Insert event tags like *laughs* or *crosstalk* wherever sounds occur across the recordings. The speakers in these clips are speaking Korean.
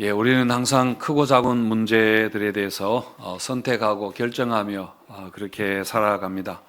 예, 우리는 항상 크고 작은 문제들에 대해서 어, 선택하고 결정하며 어, 그렇게 살아갑니다.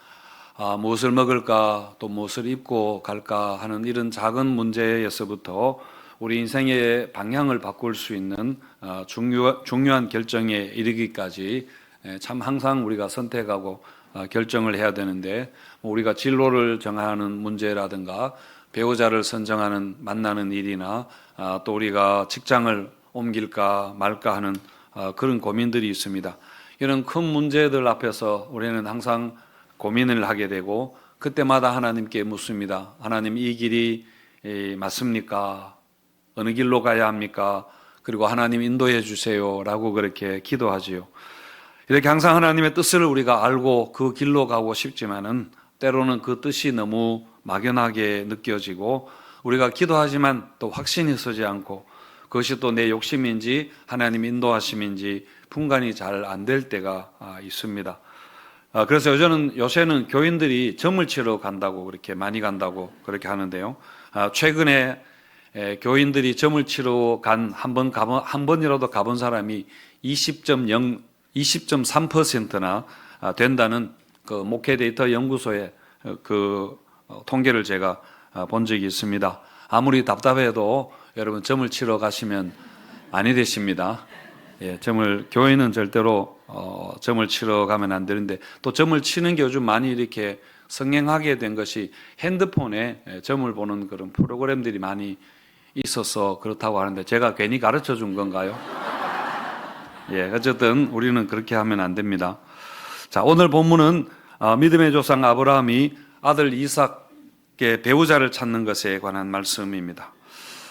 아, 무엇을 먹을까, 또 무엇을 입고 갈까 하는 이런 작은 문제에서부터 우리 인생의 방향을 바꿀 수 있는 어, 중요, 중요한 결정에 이르기까지 예, 참 항상 우리가 선택하고 어, 결정을 해야 되는데 뭐 우리가 진로를 정하는 문제라든가 배우자를 선정하는 만나는 일이나 아, 또 우리가 직장을 옮길까 말까 하는 어, 그런 고민들이 있습니다. 이런 큰 문제들 앞에서 우리는 항상 고민을 하게 되고 그때마다 하나님께 묻습니다. 하나님 이 길이 에, 맞습니까? 어느 길로 가야 합니까? 그리고 하나님 인도해 주세요라고 그렇게 기도하지요. 이렇게 항상 하나님의 뜻을 우리가 알고 그 길로 가고 싶지만은 때로는 그 뜻이 너무 막연하게 느껴지고 우리가 기도하지만 또 확신이 서지 않고 그것이 또 내 욕심인지 하나님 인도하심인지 분간이 잘 안 될 때가 아, 있습니다. 아, 그래서 요새는 요새는 교인들이 점을 치러 간다고 그렇게 많이 간다고 그렇게 하는데요. 아, 최근에 에, 교인들이 점을 치러 간 한 번 가본 한 번이라도 가본 사람이 20.0 20.3%나 아, 된다는 그 목회 데이터 연구소의 어, 그 어, 통계를 제가 아, 본 적이 있습니다. 아무리 답답해도 여러분 점을 치러 가시면 아니 되십니다. 예, 점을 교회는 절대로 어, 점을 치러 가면 안 되는데 또 점을 치는 게 요즘 많이 이렇게 성행하게 된 것이 핸드폰에 예, 점을 보는 그런 프로그램들이 많이 있어서 그렇다고 하는데 제가 괜히 가르쳐 준 건가요? 예, 어쨌든 우리는 그렇게 하면 안 됩니다. 자, 오늘 본문은 어, 믿음의 조상 아브라함이 아들 이삭의 배우자를 찾는 것에 관한 말씀입니다.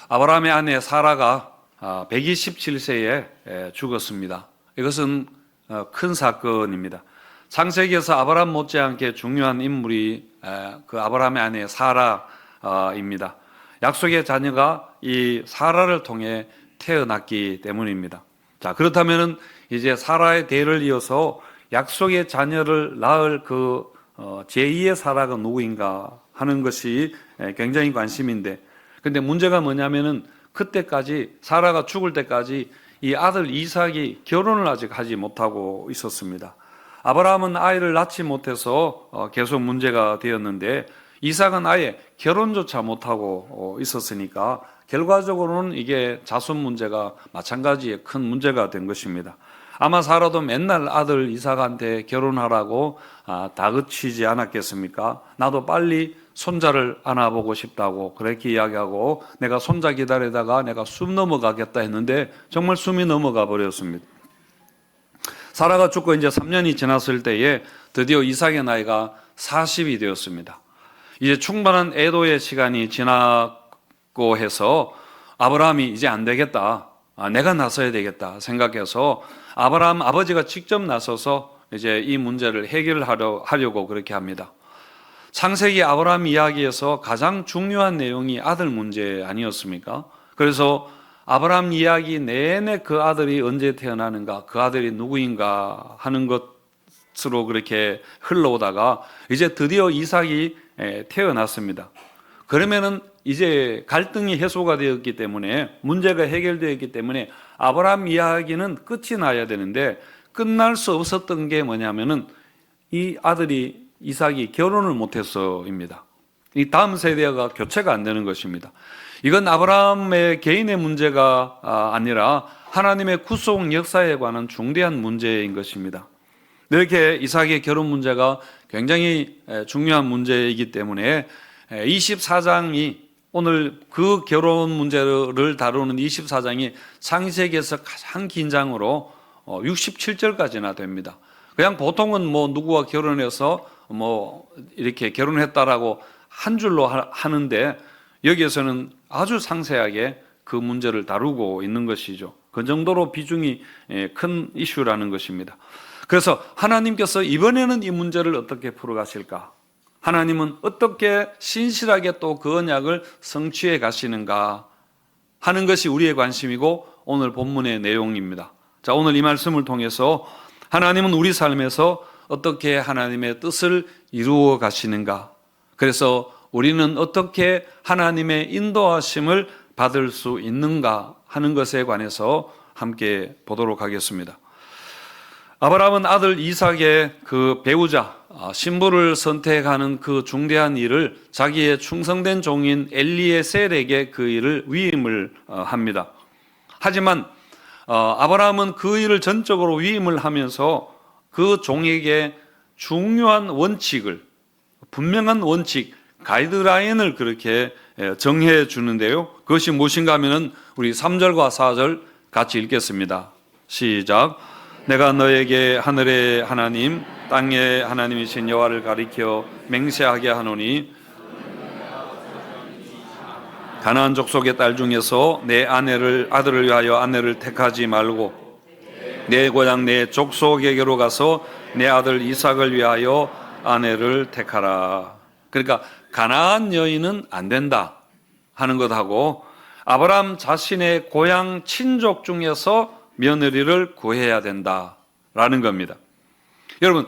아브라함의 아내 사라가 127세에 죽었습니다. 이것은 어, 큰 사건입니다. 창세기에서 아브라함 못지않게 중요한 인물이 에, 그 아브라함의 아내 사라입니다. 약속의 자녀가 이 사라를 통해 태어났기 때문입니다. 자, 그렇다면은 이제 사라의 대를 이어서 약속의 자녀를 낳을 그 어, 제2의 사라가 누구인가 하는 것이 에, 굉장히 관심인데 근데 문제가 뭐냐면은 그때까지 사라가 죽을 때까지 이 아들 이삭이 결혼을 아직 하지 못하고 있었습니다. 아브라함은 아이를 낳지 못해서 어, 계속 문제가 되었는데 이삭은 아예 결혼조차 못하고 어, 있었으니까 결과적으로는 이게 자손 문제가 마찬가지의 큰 문제가 된 것입니다. 아마 사라도 맨날 아들 이삭한테 결혼하라고 아, 다그치지 않았겠습니까? 나도 빨리 손자를 안아보고 싶다고 그렇게 이야기하고 내가 손자 기다리다가 내가 숨 넘어가겠다 했는데 정말 숨이 넘어가 버렸습니다. 사라가 죽고 이제 3년이 지났을 때에 드디어 이삭의 나이가 40이 되었습니다. 이제 충분한 애도의 시간이 지났고 해서 아브라함이 이제 안 되겠다. 아, 내가 나서야 되겠다 생각해서 아브라함 아버지가 직접 나서서 이제 이 문제를 해결하려 하려고 그렇게 합니다. 창세기 아브라함 이야기에서 가장 중요한 내용이 아들 문제 아니었습니까? 그래서 아브라함 이야기 내내 그 아들이 언제 태어나는가, 그 아들이 누구인가 하는 것으로 그렇게 흘러오다가 이제 드디어 이삭이 태어났습니다. 그러면은 이제 갈등이 해소가 되었기 때문에 문제가 해결되었기 때문에 아브라함 이야기는 끝이 나야 되는데 끝날 수 없었던 게 뭐냐면은 이 아들이 이삭이 결혼을 못해서입니다. 이 다음 세대가 교체가 안 되는 것입니다. 이건 아브라함의 개인의 문제가 아니라 하나님의 구속 역사에 관한 중대한 문제인 것입니다. 이렇게 이삭의 결혼 문제가 굉장히 중요한 문제이기 때문에 24장이 오늘 그 결혼 문제를 다루는 24장이 창세기에서 가장 긴 장으로 67절까지나 됩니다. 그냥 보통은 뭐 누구와 결혼해서 뭐 이렇게 결혼했다라고 한 줄로 하는데 여기에서는 아주 상세하게 그 문제를 다루고 있는 것이죠. 그 정도로 비중이 큰 이슈라는 것입니다. 그래서 하나님께서 이번에는 이 문제를 어떻게 풀어가실까? 하나님은 어떻게 신실하게 또 그 언약을 성취해 가시는가 하는 것이 우리의 관심이고 오늘 본문의 내용입니다. 자, 오늘 이 말씀을 통해서 하나님은 우리 삶에서 어떻게 하나님의 뜻을 이루어 가시는가. 그래서 우리는 어떻게 하나님의 인도하심을 받을 수 있는가 하는 것에 관해서 함께 보도록 하겠습니다. 아브라함은 아들 이삭의 그 배우자 아, 신부를 선택하는 그 중대한 일을 자기의 충성된 종인 엘리에셀에게 그 일을 위임을 어, 합니다. 하지만 어, 아브라함은 그 일을 전적으로 위임을 하면서 그 종에게 중요한 원칙을 분명한 원칙 가이드라인을 그렇게 예, 정해 주는데요. 그것이 무엇인가 하면은 우리 3절과 4절 같이 읽겠습니다. 시작. 내가 너에게 하늘의 하나님 땅의 하나님이신 여호와를 가리켜 맹세하게 하노니 가나안 족속의 딸 중에서 내 아내를 아들을 위하여 아내를 택하지 말고 내 고향 내 족속에게로 가서 내 아들 이삭을 위하여 아내를 택하라. 그러니까 가나안 여인은 안 된다 하는 것하고 아브라함 자신의 고향 친족 중에서 며느리를 구해야 된다라는 겁니다. 여러분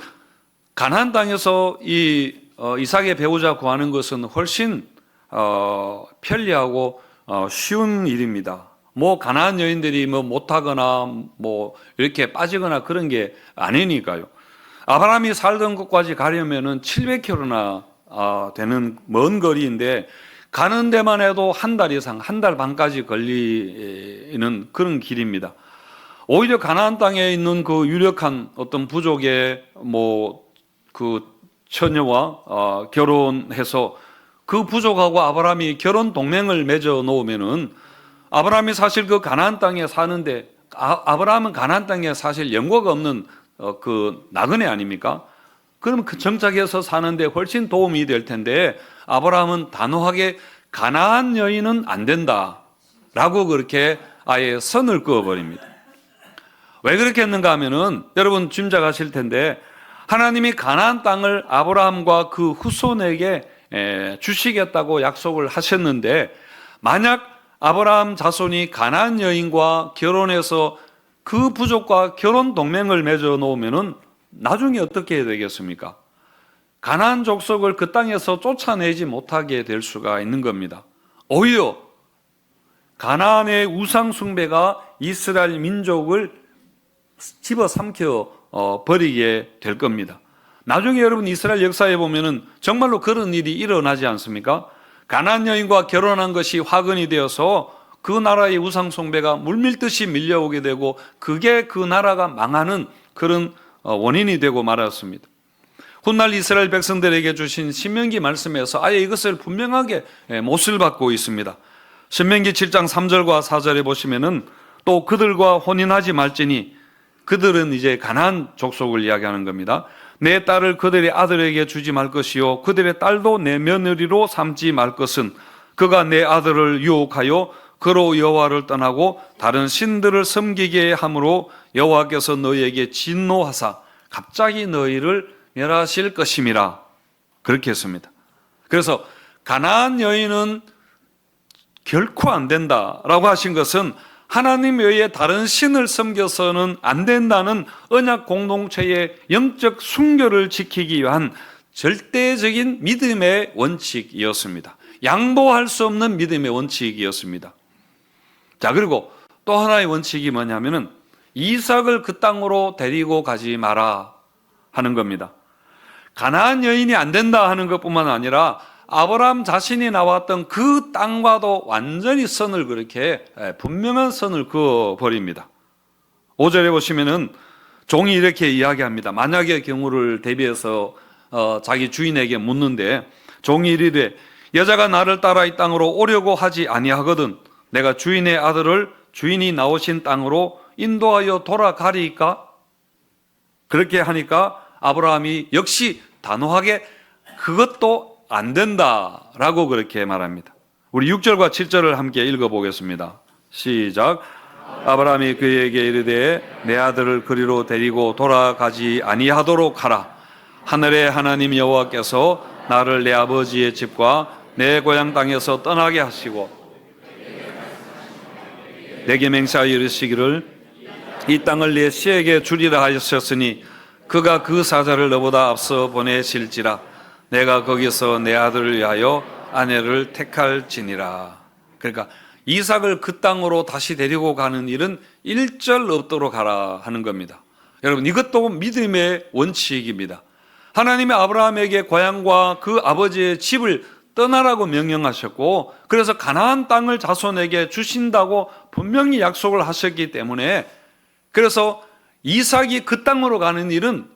가나안 땅에서 이 어, 이삭의 배우자 구하는 것은 훨씬 어, 편리하고 어, 쉬운 일입니다. 뭐 가나안 여인들이 뭐 못하거나 뭐 이렇게 빠지거나 그런 게 아니니까요. 아브라함이 살던 곳까지 가려면은 700km나 아, 되는 먼 거리인데 가는 데만 해도 한 달 이상, 한 달 반까지 걸리는 그런 길입니다. 오히려 가나안 땅에 있는 그 유력한 어떤 부족의 뭐 그 처녀와 어, 결혼해서 그 부족하고 아브라함이 결혼 동맹을 맺어 놓으면은 아브라함이 사실 그 가나안 땅에 사는데 아, 아브라함은 가나안 땅에 사실 연고가 없는 어, 그 나그네 아닙니까? 그럼 그 정착해서 사는데 훨씬 도움이 될 텐데 아브라함은 단호하게 가나안 여인은 안 된다라고 그렇게 아예 선을 그어 버립니다. 왜 그렇게 했는가 하면은 여러분 짐작하실 텐데 하나님이 가나안 땅을 아브라함과 그 후손에게 에, 주시겠다고 약속을 하셨는데 만약 아브라함 자손이 가나안 여인과 결혼해서 그 부족과 결혼 동맹을 맺어 놓으면은 나중에 어떻게 되겠습니까? 가나안 족속을 그 땅에서 쫓아내지 못하게 될 수가 있는 겁니다. 오히려 가나안의 우상 숭배가 이스라엘 민족을 집어삼켜 어, 버리게 될 겁니다. 나중에 여러분 이스라엘 역사에 보면은 정말로 그런 일이 일어나지 않습니까? 가나안 여인과 결혼한 것이 화근이 되어서 그 나라의 우상 숭배가 물밀듯이 밀려오게 되고 그게 그 나라가 망하는 그런 어, 원인이 되고 말았습니다. 훗날 이스라엘 백성들에게 주신 신명기 말씀에서 아예 이것을 분명하게 예, 못을 받고 있습니다. 신명기 7장 3절과 4절에 보시면은 또 그들과 혼인하지 말지니 그들은 이제 가나안 족속을 이야기하는 겁니다. 내 딸을 그들의 아들에게 주지 말 것이요 그들의 딸도 내 며느리로 삼지 말 것은 그가 내 아들을 유혹하여 그로 여호와를 떠나고 다른 신들을 섬기게 함으로 여호와께서 너희에게 진노하사 갑자기 너희를 멸하실 것임이라 그렇게 했습니다. 그래서 가나안 여인은 결코 안 된다라고 하신 것은 하나님 외에 다른 신을 섬겨서는 안 된다는 언약 공동체의 영적 순결을 지키기 위한 절대적인 믿음의 원칙이었습니다. 양보할 수 없는 믿음의 원칙이었습니다. 자, 그리고 또 하나의 원칙이 뭐냐면은 이삭을 그 땅으로 데리고 가지 마라 하는 겁니다. 가나안 여인이 안 된다 하는 것뿐만 아니라 아브라함 자신이 나왔던 그 땅과도 완전히 선을 그렇게 분명한 선을 그어 버립니다. 5절에 보시면은 종이 이렇게 이야기합니다. 만약의 경우를 대비해서 어, 자기 주인에게 묻는데 종이 이르되 여자가 나를 따라 이 땅으로 오려고 하지 아니하거든 내가 주인의 아들을 주인이 나오신 땅으로 인도하여 돌아가리까? 그렇게 하니까 아브라함이 역시 단호하게 그것도 안 된다라고 그렇게 말합니다. 우리 6절과 7절을 함께 읽어 보겠습니다. 시작. 아브라함이 그에게 이르되 내 아들을 그리로 데리고 돌아가지 아니하도록 하라. 하늘의 하나님 여호와께서 나를 내 아버지의 집과 내 고향 땅에서 떠나게 하시고 내게 맹세하여 이르시기를 이 땅을 내 씨에게 주리라 하셨으니 그가 그 사자를 너보다 앞서 보내실지라 내가 거기서 내 아들을 위하여 아내를 택할지니라. 그러니까 이삭을 그 땅으로 다시 데리고 가는 일은 일절 없도록 하라 하는 겁니다. 여러분 이것도 믿음의 원칙입니다. 하나님이 아브라함에게 고향과 그 아버지의 집을 떠나라고 명령하셨고 그래서 가나안 땅을 자손에게 주신다고 분명히 약속을 하셨기 때문에 그래서 이삭이 그 땅으로 가는 일은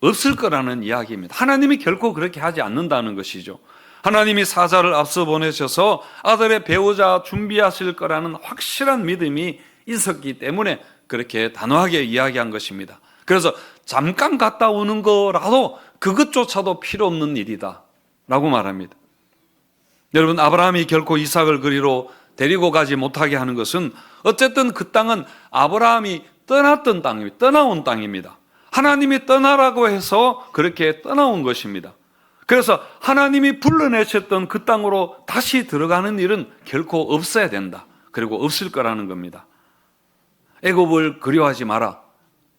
없을 거라는 이야기입니다. 하나님이 결코 그렇게 하지 않는다는 것이죠. 하나님이 사자를 앞서 보내셔서 아들의 배우자 준비하실 거라는 확실한 믿음이 있었기 때문에 그렇게 단호하게 이야기한 것입니다. 그래서 잠깐 갔다 오는 거라도 그것조차도 필요 없는 일이다. 라고 말합니다. 여러분, 아브라함이 결코 이삭을 그리로 데리고 가지 못하게 하는 것은 어쨌든 그 땅은 아브라함이 떠났던 땅입니다. 떠나온 땅입니다. 하나님이 떠나라고 해서 그렇게 떠나온 것입니다. 그래서 하나님이 불러내셨던 그 땅으로 다시 들어가는 일은 결코 없어야 된다. 그리고 없을 거라는 겁니다. 애굽을 그리워하지 마라.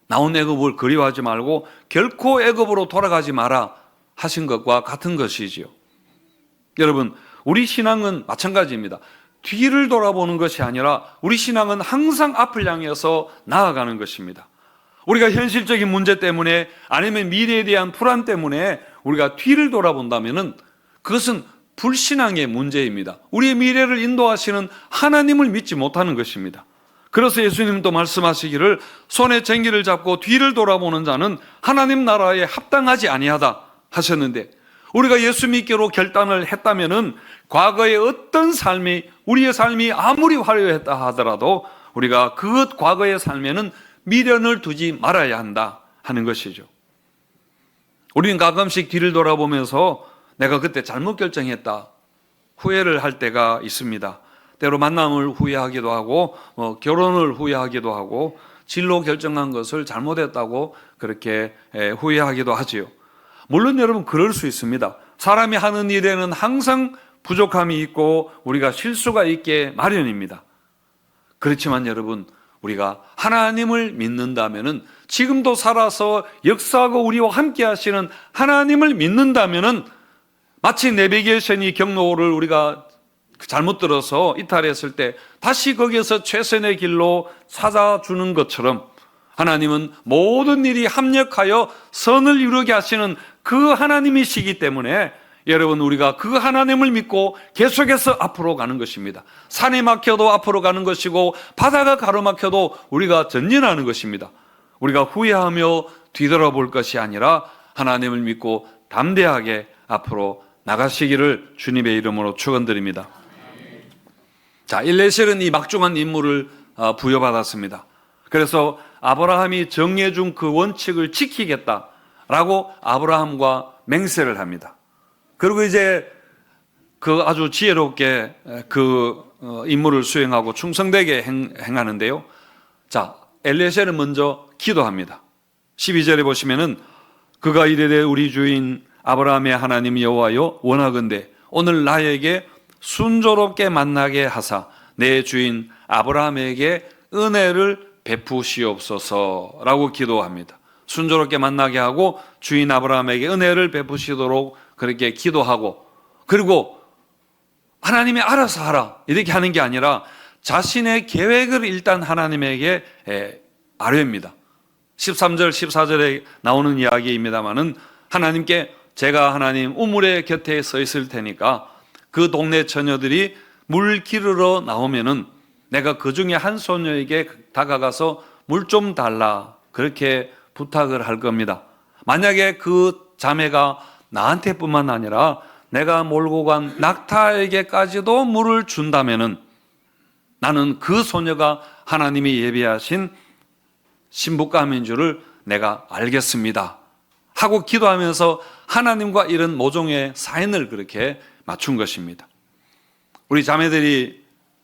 나온 애굽을 그리워하지 말고 결코 애굽으로 돌아가지 마라 하신 것과 같은 것이지요. 여러분, 우리 신앙은 마찬가지입니다. 뒤를 돌아보는 것이 아니라 우리 신앙은 항상 앞을 향해서 나아가는 것입니다. 우리가 현실적인 문제 때문에 아니면 미래에 대한 불안 때문에 우리가 뒤를 돌아본다면은 그것은 불신앙의 문제입니다. 우리의 미래를 인도하시는 하나님을 믿지 못하는 것입니다. 그래서 예수님도 말씀하시기를 손에 쟁기를 잡고 뒤를 돌아보는 자는 하나님 나라에 합당하지 아니하다 하셨는데 우리가 예수 믿기로 결단을 했다면은 과거의 어떤 삶이 우리의 삶이 아무리 화려했다 하더라도 우리가 그 과거의 삶에는 미련을 두지 말아야 한다 하는 것이죠. 우리는 가끔씩 뒤를 돌아보면서 내가 그때 잘못 결정했다 후회를 할 때가 있습니다. 때로 만남을 후회하기도 하고 뭐 결혼을 후회하기도 하고 진로 결정한 것을 잘못했다고 그렇게 후회하기도 하지요. 물론 여러분 그럴 수 있습니다. 사람이 하는 일에는 항상 부족함이 있고 우리가 실수가 있게 마련입니다. 그렇지만 여러분 우리가 하나님을 믿는다면은 지금도 살아서 역사하고 우리와 함께 하시는 하나님을 믿는다면은 마치 내비게이션이 경로를 우리가 잘못 들어서 이탈했을 때 다시 거기에서 최선의 길로 찾아주는 것처럼 하나님은 모든 일이 합력하여 선을 이루게 하시는 그 하나님이시기 때문에 여러분 우리가 그 하나님을 믿고 계속해서 앞으로 가는 것입니다. 산이 막혀도 앞으로 가는 것이고 바다가 가로막혀도 우리가 전진하는 것입니다. 우리가 후회하며 뒤돌아볼 것이 아니라 하나님을 믿고 담대하게 앞으로 나가시기를 주님의 이름으로 축원드립니다. 자, 일레셀은 이 막중한 임무를 어, 부여받았습니다. 그래서 아브라함이 정해준 그 원칙을 지키겠다라고 아브라함과 맹세를 합니다. 그리고 이제 그 아주 지혜롭게 그 어, 임무를 수행하고 충성되게 행, 하는데요 자, 엘레셀은 먼저 기도합니다. 12절에 보시면은 그가 이르되 우리 주인 아브라함의 하나님 여호와여 원하건대 오늘 나에게 순조롭게 만나게 하사 내 주인 아브라함에게 은혜를 베푸시옵소서라고 기도합니다. 순조롭게 만나게 하고 주인 아브라함에게 은혜를 베푸시도록 그렇게 기도하고 그리고 하나님이 알아서 하라 이렇게 하는 게 아니라 자신의 계획을 일단 하나님에게 아뢰입니다. 13절 14절에 나오는 이야기입니다만은 하나님께 제가 하나님 우물의 곁에 서 있을 테니까 그 동네 처녀들이 물 기르러 나오면은 내가 그 중에 한 소녀에게 다가가서 물 좀 달라 그렇게 부탁을 할 겁니다. 만약에 그 자매가 나한테뿐만 아니라 내가 몰고 간 낙타에게까지도 물을 준다면은 나는 그 소녀가 하나님이 예비하신 신부감인 줄을 내가 알겠습니다. 하고 기도하면서 하나님과 이런 모종의 사인을 그렇게 맞춘 것입니다. 우리 자매들이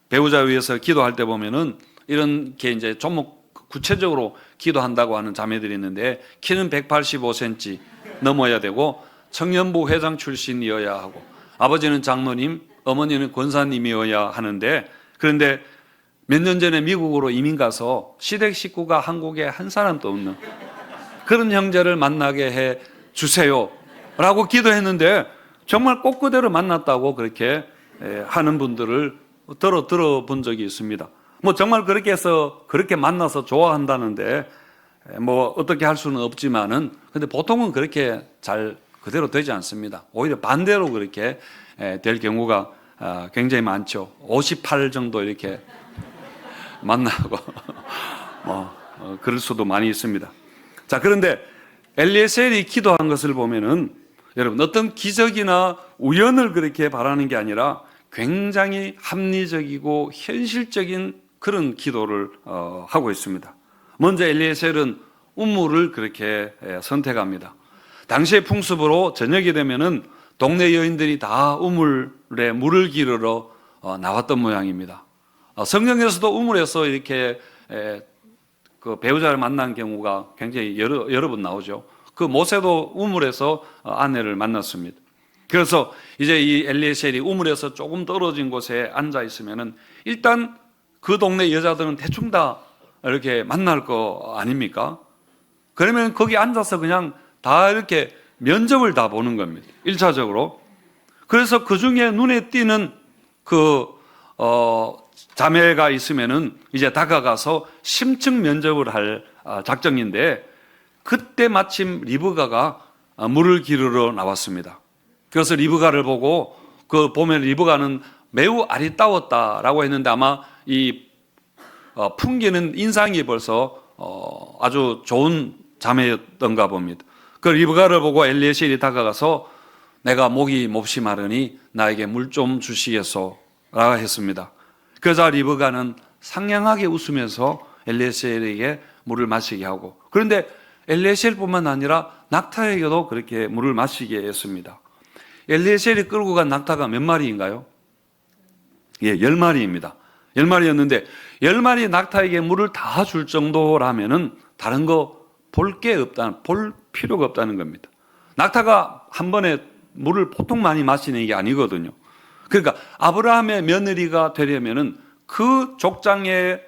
배우자 위해서 기도할 때 보면은 이런 게 이제 좀 구체적으로 기도한다고 하는 자매들이 있는데 키는 185cm 넘어야 되고 청년부 회장 출신이어야 하고 아버지는 장로님, 어머니는 권사님이어야 하는데 그런데 몇 년 전에 미국으로 이민 가서 시댁 식구가 한국에 한 사람도 없는 그런 형제를 만나게 해 주세요. 라고 기도했는데 정말 꼭 그대로 만났다고 그렇게 하는 분들을 들어 들어본 적이 있습니다. 뭐 정말 그렇게 해서 그렇게 만나서 좋아한다는데 뭐 어떻게 할 수는 없지만은 근데 보통은 그렇게 잘 그대로 되지 않습니다. 오히려 반대로 그렇게 에, 될 경우가 아, 굉장히 많죠. 58 정도 이렇게 *laughs* 만나고 *laughs* 뭐 어, 그럴 수도 많이 있습니다. 자 그런데 엘리에셀이 기도한 것을 보면은 여러분 어떤 기적이나 우연을 그렇게 바라는 게 아니라 굉장히 합리적이고 현실적인 그런 기도를 어, 하고 있습니다. 먼저 엘리에셀은 우물을 그렇게 에, 선택합니다. 당시의 풍습으로 저녁이 되면은 동네 여인들이 다 우물에 물을 기르러 어, 나왔던 모양입니다. 어, 성경에서도 우물에서 이렇게 에, 그 배우자를 만난 경우가 굉장히 여러, 여러 번 나오죠. 그 모세도 우물에서 어, 아내를 만났습니다. 그래서 이제 이 엘리에셀이 우물에서 조금 떨어진 곳에 앉아 있으면은 일단 그 동네 여자들은 대충 다 이렇게 만날 거 아닙니까? 그러면 거기 앉아서 그냥 다 이렇게 면접을 다 보는 겁니다. 1차적으로. 그래서 그 중에 눈에 띄는 그, 어, 자매가 있으면은 이제 다가가서 심층 면접을 할 아, 작정인데 그때 마침 리브가가 아, 물을 기르러 나왔습니다. 그래서 리브가를 보고 그 보면 리브가는 매우 아리따웠다라고 했는데 아마 이 어, 풍기는 인상이 벌써 어, 아주 좋은 자매였던가 봅니다. 그 리브가를 보고 엘리에셀이 다가가서 내가 목이 몹시 마르니 나에게 물 좀 주시겠소? 라고 했습니다. 그러자 리브가는 상냥하게 웃으면서 엘리에셀에게 물을 마시게 하고 그런데 엘리에셀뿐만 아니라 낙타에게도 그렇게 물을 마시게 했습니다. 엘리에셀이 끌고 간 낙타가 몇 마리인가요? 예, 열 마리입니다. 열 마리였는데 열 마리 낙타에게 물을 다 줄 정도라면은 다른 거 볼 게 없다, 볼 필요가 없다는 겁니다. 낙타가 한 번에 물을 보통 많이 마시는 게 아니거든요. 그러니까 아브라함의 며느리가 되려면은 그 족장의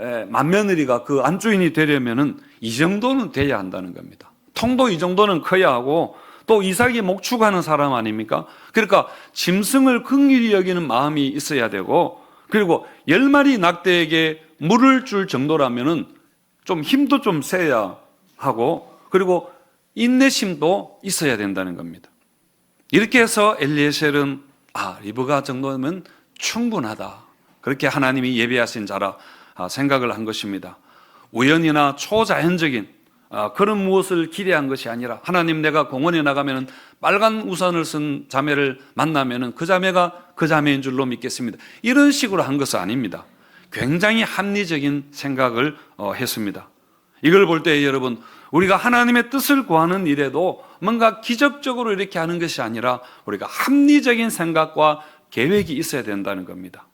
에, 맏며느리가 그 안주인이 되려면은 이 정도는 돼야 한다는 겁니다. 통도 이 정도는 커야 하고 또 이삭이 목축하는 사람 아닙니까? 그러니까 짐승을 긍휼히 여기는 마음이 있어야 되고 그리고 열 마리 낙대에게 물을 줄 정도라면은 좀 힘도 좀 세야 하고 그리고 인내심도 있어야 된다는 겁니다. 이렇게 해서 엘리에셀은 아 리브가 정도면 충분하다. 그렇게 하나님이 예비하신 자라 아, 생각을 한 것입니다. 우연이나 초자연적인 아, 그런 무엇을 기대한 것이 아니라 하나님 내가 공원에 나가면 빨간 우산을 쓴 자매를 만나면 그 자매가 그 자매인 줄로 믿겠습니다. 이런 식으로 한 것은 아닙니다. 굉장히 합리적인 생각을 어, 했습니다. 이걸 볼 때 여러분 우리가 하나님의 뜻을 구하는 일에도 뭔가 기적적으로 이렇게 하는 것이 아니라 우리가 합리적인 생각과 계획이 있어야 된다는 겁니다.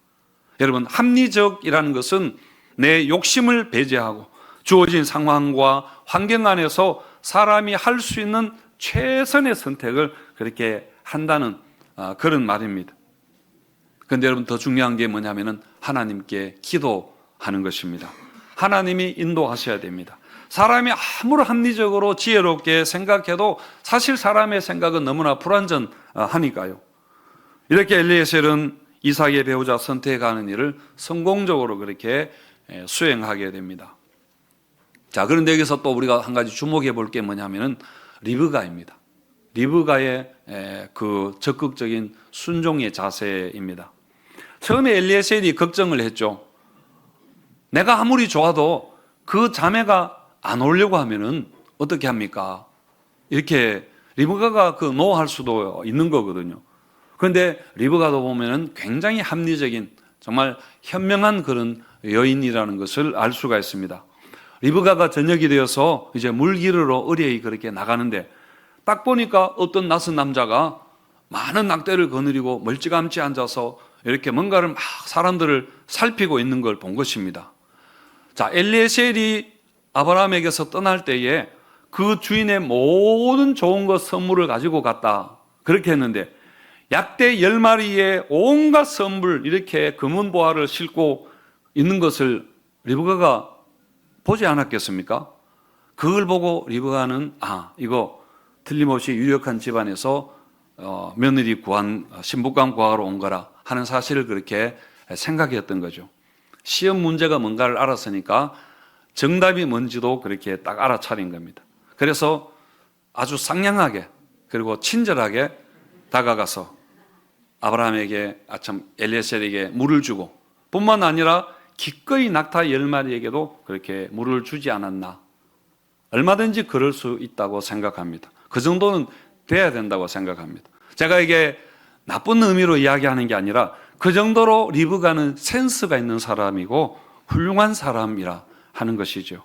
여러분 합리적이라는 것은 내 욕심을 배제하고 주어진 상황과 환경 안에서 사람이 할 수 있는 최선의 선택을 그렇게 한다는 아, 그런 말입니다. 그런데 여러분 더 중요한 게 뭐냐면은 하나님께 기도하는 것입니다. 하나님이 인도하셔야 됩니다. 사람이 아무리 합리적으로 지혜롭게 생각해도 사실 사람의 생각은 너무나 불완전하니까요. 이렇게 엘리에셀은 이삭의 배우자 선택하는 일을 성공적으로 그렇게 수행하게 됩니다. 자, 그런데 여기서 또 우리가 한 가지 주목해 볼 게 뭐냐면은 리브가입니다. 리브가의 그 적극적인 순종의 자세입니다. 처음에 엘리에셀이 걱정을 했죠. 내가 아무리 좋아도 그 자매가 안 오려고 하면은 어떻게 합니까? 이렇게 리브가가 그 노할 수도 있는 거거든요. 그런데 리브가도 보면은 굉장히 합리적인 정말 현명한 그런 여인이라는 것을 알 수가 있습니다. 리브가가 저녁이 되어서 이제 물 기르러 의뢰이 그렇게 나가는데 딱 보니까 어떤 낯선 남자가 많은 낙대를 거느리고 멀찌감치 앉아서 이렇게 뭔가를 막 사람들을 살피고 있는 걸 본 것입니다. 자, 엘리에셀이 아브라함에게서 떠날 때에 그 주인의 모든 좋은 것 선물을 가지고 갔다. 그렇게 했는데 약대 열 마리의 온갖 선물 이렇게 금은 보화를 싣고 있는 것을 리브가가 보지 않았겠습니까? 그걸 보고 리브가는 아 이거 틀림없이 유력한 집안에서 어, 며느리 구한 신부감 구하러 온 거라 하는 사실을 그렇게 생각했던 거죠. 시험 문제가 뭔가를 알았으니까 정답이 뭔지도 그렇게 딱 알아차린 겁니다. 그래서 아주 상냥하게 그리고 친절하게 다가가서 아브라함에게 아참 엘리에셀에게 물을 주고 뿐만 아니라 기꺼이 낙타 열 마리에게도 그렇게 물을 주지 않았나 얼마든지 그럴 수 있다고 생각합니다. 그 정도는 돼야 된다고 생각합니다. 제가 이게 나쁜 의미로 이야기하는 게 아니라 그 정도로 리브가는 센스가 있는 사람이고 훌륭한 사람이라 하는 것이죠.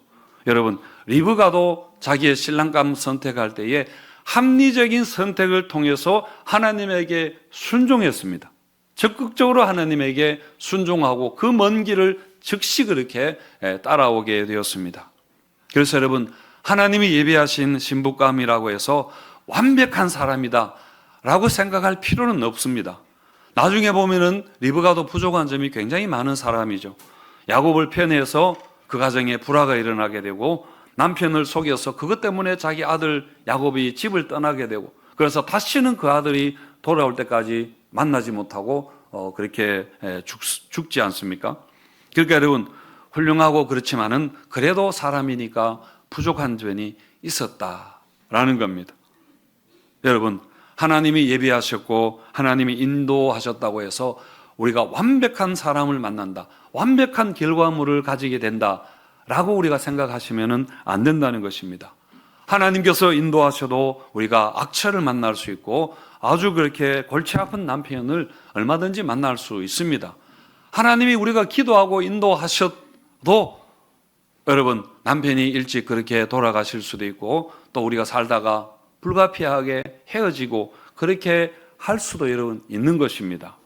여러분, 리브가도 자기의 신랑감 선택할 때에 합리적인 선택을 통해서 하나님에게 순종했습니다. 적극적으로 하나님에게 순종하고 그 먼 길을 즉시 그렇게 따라오게 되었습니다. 그래서 여러분, 하나님이 예비하신 신부감이라고 해서 완벽한 사람이다 라고 생각할 필요는 없습니다. 나중에 보면은 리브가도 부족한 점이 굉장히 많은 사람이죠. 야곱을 편애해서 그 가정에 불화가 일어나게 되고 남편을 속여서 그것 때문에 자기 아들 야곱이 집을 떠나게 되고 그래서 다시는 그 아들이 돌아올 때까지 만나지 못하고 어 그렇게 죽, 죽지 않습니까? 그러니까 여러분 훌륭하고 그렇지만은 그래도 사람이니까 부족한 점이 있었다라는 겁니다. 여러분 하나님이 예비하셨고 하나님이 인도하셨다고 해서 우리가 완벽한 사람을 만난다. 완벽한 결과물을 가지게 된다. 라고 우리가 생각하시면 안 된다는 것입니다. 하나님께서 인도하셔도 우리가 악처를 만날 수 있고 아주 그렇게 골치 아픈 남편을 얼마든지 만날 수 있습니다. 하나님이 우리가 기도하고 인도하셔도 여러분 남편이 일찍 그렇게 돌아가실 수도 있고 또 우리가 살다가 불가피하게 헤어지고 그렇게 할 수도 여러분 있는 것입니다.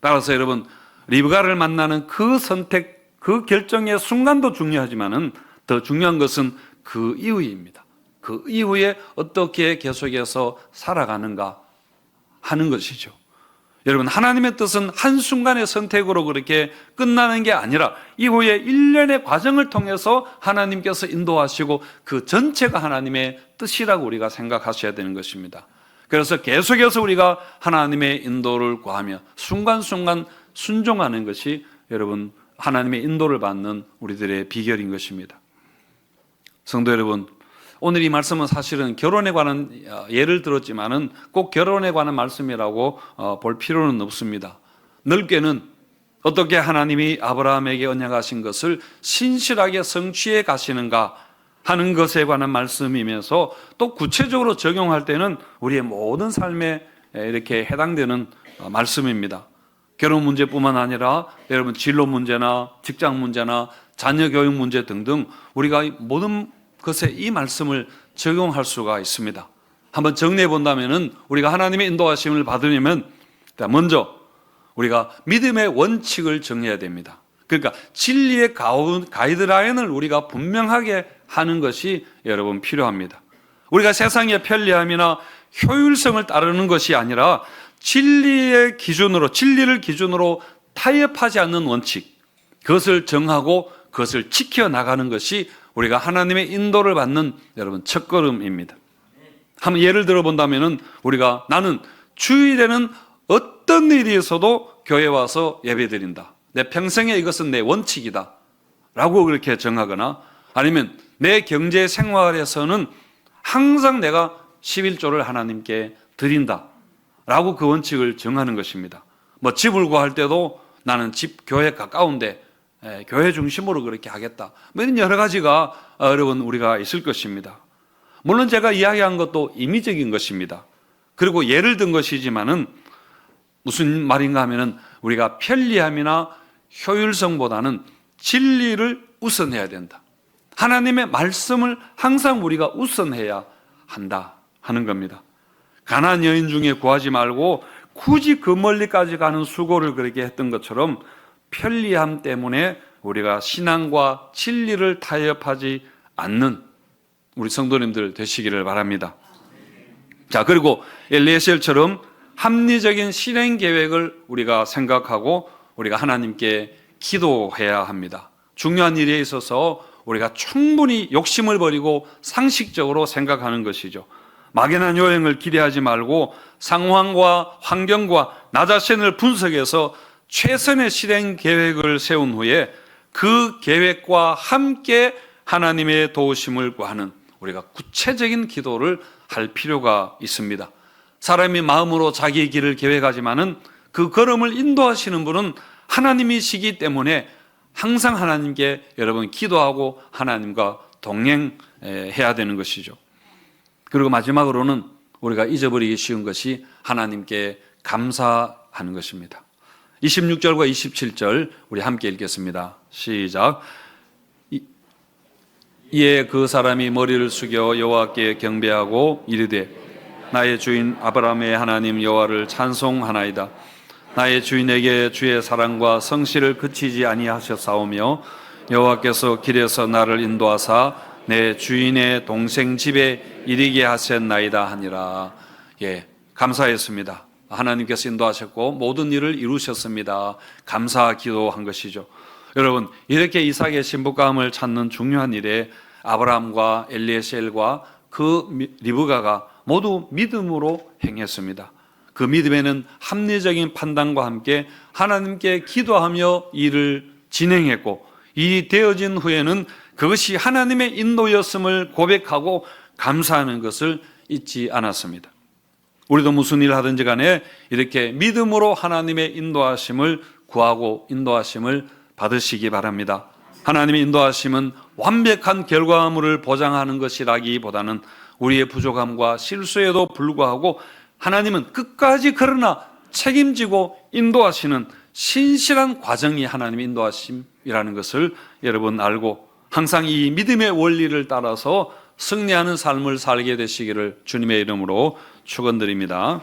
따라서 여러분 리브가를 만나는 그 선택, 그 결정의 순간도 중요하지만은 더 중요한 것은 그 이후입니다. 그 이후에 어떻게 계속해서 살아가는가 하는 것이죠. 여러분, 하나님의 뜻은 한순간의 선택으로 그렇게 끝나는 게 아니라 이후에 일련의 과정을 통해서 하나님께서 인도하시고 그 전체가 하나님의 뜻이라고 우리가 생각하셔야 되는 것입니다. 그래서 계속해서 우리가 하나님의 인도를 구하며 순간순간 순종하는 것이 여러분 하나님의 인도를 받는 우리들의 비결인 것입니다. 성도 여러분, 오늘 이 말씀은 사실은 결혼에 관한 예를 들었지만은 꼭 결혼에 관한 말씀이라고 어, 볼 필요는 없습니다. 넓게는 어떻게 하나님이 아브라함에게 언약하신 것을 신실하게 성취해 가시는가 하는 것에 관한 말씀이면서 또 구체적으로 적용할 때는 우리의 모든 삶에 이렇게 해당되는 어, 말씀입니다. 결혼 문제뿐만 아니라 여러분 진로 문제나 직장 문제나 자녀 교육 문제 등등 우리가 모든 것에 이 말씀을 적용할 수가 있습니다. 한번 정리해 본다면은 우리가 하나님의 인도하심을 받으려면 먼저 우리가 믿음의 원칙을 정해야 됩니다. 그러니까 진리의 가이드라인을 우리가 분명하게 하는 것이 여러분 필요합니다. 우리가 세상의 편리함이나 효율성을 따르는 것이 아니라 진리의 기준으로, 진리를 기준으로 타협하지 않는 원칙, 그것을 정하고 그것을 지켜 나가는 것이 우리가 하나님의 인도를 받는 여러분 첫걸음입니다. 한번 예를 들어 본다면은 우리가 나는 주일에는 어떤 있어도 교회 와서 예배 드린다. 내 평생에 이것은 내 원칙이다. 라고 그렇게 정하거나 아니면 내 경제 생활에서는 항상 내가 11조를 하나님께 드린다. 라고 그 원칙을 정하는 것입니다. 뭐 집을 구할 때도 나는 집 교회 가까운데 에, 교회 중심으로 그렇게 하겠다. 뭐 이런 여러 가지가 어, 여러분 우리가 있을 것입니다. 물론 제가 이야기한 것도 임의적인 것입니다. 그리고 예를 든 것이지만은 무슨 말인가 하면은 우리가 편리함이나 효율성보다는 진리를 우선해야 된다. 하나님의 말씀을 항상 우리가 우선해야 한다 하는 겁니다. 가난 여인 중에 구하지 말고 굳이 그 멀리까지 가는 수고를 그렇게 했던 것처럼 편리함 때문에 우리가 신앙과 진리를 타협하지 않는 우리 성도님들 되시기를 바랍니다. 자, 그리고 엘리에셀처럼 합리적인 실행 계획을 우리가 생각하고 우리가 하나님께 기도해야 합니다. 중요한 일에 있어서 우리가 충분히 욕심을 버리고 상식적으로 생각하는 것이죠. 막연한 요행을 기대하지 말고 상황과 환경과 나 자신을 분석해서 최선의 실행 계획을 세운 후에 그 계획과 함께 하나님의 도우심을 구하는 우리가 구체적인 기도를 할 필요가 있습니다. 사람이 마음으로 자기의 길을 계획하지만은 그 걸음을 인도하시는 분은 하나님이시기 때문에 항상 하나님께 여러분 기도하고 하나님과 동행해야 되는 것이죠. 그리고 마지막으로는 우리가 잊어버리기 쉬운 것이 하나님께 감사하는 것입니다. 26절과 27절 우리 함께 읽겠습니다. 시작. 이- 이에 그 사람이 머리를 숙여 여호와께 경배하고 이르되 나의 주인 아브라함의 하나님 여호와를 찬송하나이다. 나의 주인에게 주의 사랑과 성실을 그치지 아니하셨사오며 여호와께서 길에서 나를 인도하사 내 주인의 동생 집에 이르게 하셨나이다 하니라. 예, 감사했습니다. 하나님께서 인도하셨고 모든 일을 이루셨습니다. 감사 기도한 것이죠. 여러분 이렇게 이삭의 신부감을 찾는 중요한 일에 아브라함과 엘리에셀과 그 미- 리브가가 모두 믿음으로 행했습니다. 그 믿음에는 합리적인 판단과 함께 하나님께 기도하며 일을 진행했고 일이 되어진 후에는 그것이 하나님의 인도였음을 고백하고 감사하는 것을 잊지 않았습니다. 우리도 무슨 일 하든지 간에 이렇게 믿음으로 하나님의 인도하심을 구하고 인도하심을 받으시기 바랍니다. 하나님의 인도하심은 완벽한 결과물을 보장하는 것이라기보다는 우리의 부족함과 실수에도 불구하고 하나님은 끝까지 그러나 책임지고 인도하시는 신실한 과정이 하나님의 인도하심이라는 것을 여러분 알고 항상 이 믿음의 원리를 따라서 승리하는 삶을 살게 되시기를 주님의 이름으로 축원드립니다.